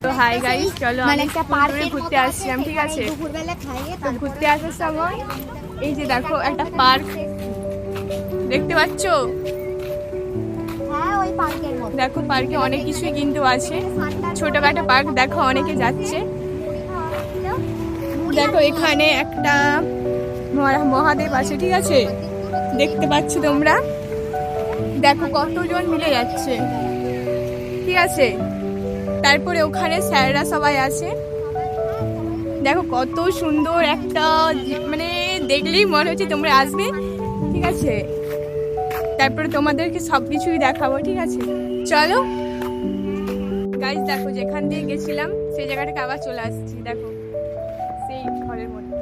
তো hi guys চলো মানে একটা ঘুরতে আসছিলাম ঠিক আছে? দুপুরবেলা খাইয়ে তো ঘুরতে আসার সময় এই যে দেখো একটা পার্ক দেখতে পাচ্ছ? হ্যাঁ দেখো পার্কে অনেক কিছুই কিন্তু আছে। ছোটখাটো পার্ক দেখো অনেকে যাচ্ছে। দেখো এখানে একটা মহা- মহাদেব আছে ঠিক আছে? দেখতে পাচ্ছ তোমরা? দেখো কতজন মিলে যাচ্ছে। ঠিক আছে? তারপরে ওখানে স্যাররা সবাই আছে। দেখো কত সুন্দর একটা মানে দেখলেই মনে হচ্ছে তোমরা আসবে। ঠিক আছে? তারপরে তোমাদেরকে সব কিছুই দেখাবো, ঠিক আছে? চলো। গাইজ দেখো যেখান দিয়ে গেছিলাম, সেই জায়গাটাকে আবার চলে আসছি, দেখো। সেই ঘরের মধ্যে।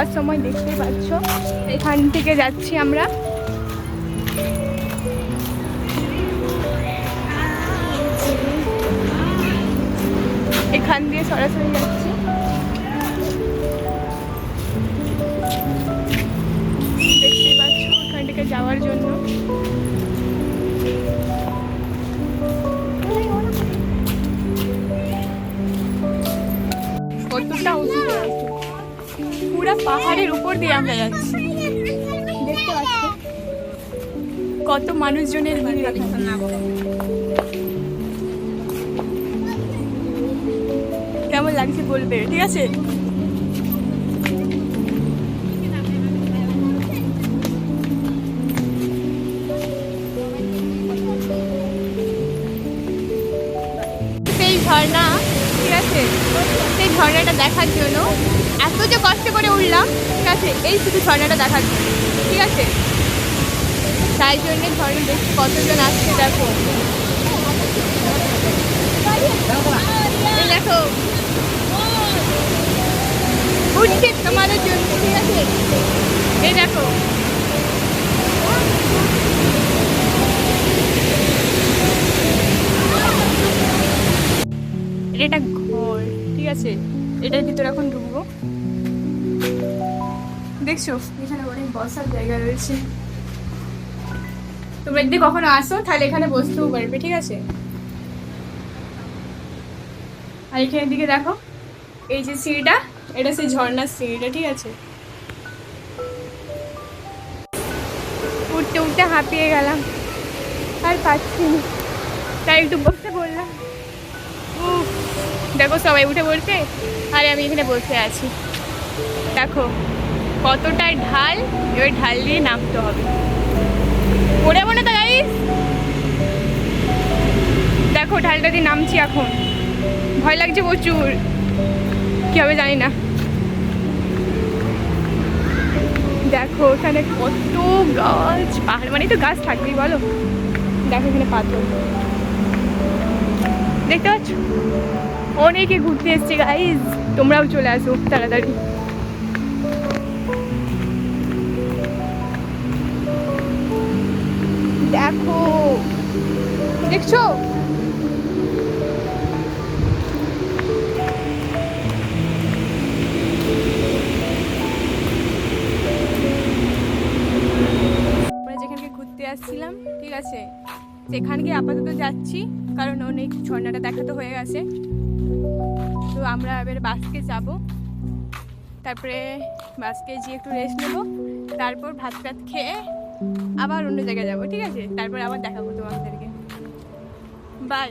যাওয়ার সময় দেখতে পাচ্ছ। এখান থেকে যাচ্ছি আমরা। এখান দিয়ে সরাসরি যাচ্ছি। দেখতেই পাচ্ছ ওখান থেকে যাওয়ার জন্য। কতটা আছে পুরা পাহাড়ের উপর দিয়ে আমরা যাচ্ছি। কত মানুষজনের কেমন লাগছে বলবে? ঠিক আছে? ঝর্ণা, ঠিক আছে? ঝর্ণাটা দেখার জন্য। এত যে কষ্ট করে উঠলাম, ঠিক আছে? এই শুধু ঝর্ণাটা দেখার জন্য, ঠিক আছে? তাই জন্য ঝর্ণা দেখতে কতজন আসছে, দেখো। দেখো। উঠছে তোমাদের জন্য, ঠিক আছে? এই দেখো। এটা আছে এটার ভিতরে এখন ঢুকবো। দেখছ, এখানে অনেক বসার জায়গা রয়েছে। তোমরা যদি কখনো আসো, তাহলে এখানে বসতেও পারবে, ঠিক আছে? আর এখানের দিকে দেখো, এই যে সিঁড়িটা, এটা সেই ঝর্ণার সিঁড়িটা, ঠিক আছে? উঠতে উঠতে হাঁপিয়ে গেলাম। আর পাচ্ছি না। তাই একটু বসতে বললাম। দেখো সবাই উঠে পড়ছে আর আমি এখানে বসে আছি। দেখো কতটাই ঢাল, এবার ঢাল দিয়ে নামতে হবে। পড়ে মনে তো দেখো ঢালটা দিয়ে নামছি এখন। ভয় লাগছে প্রচুর। কি হবে জানি না। দেখো এখানে কত গাছ, পাহাড় মানে তো গাছ থাকবেই, বলো। দেখো এখানে পাথর। দেখতে পাচ্ছ? অনেকে ঘুরতে এসছে গাইজ তোমরাও চলে আসো তাড়াতাড়ি। দেখো, দেখছ? ঘুরতে আসছিলাম, ঠিক আছে? সেখানকে আপাতত যাচ্ছি। কারণ অনেক ঝর্ণাটা দেখা তো হয়ে গেছে। তো আমরা এবার বাসকে যাব। তারপরে বাসকে গিয়ে একটু রেস্ট নেব। তারপর ভাত ভাত খেয়ে আবার অন্য জায়গায় যাব, ঠিক আছে? তারপর আবার দেখাবো তোমাদেরকে। বাই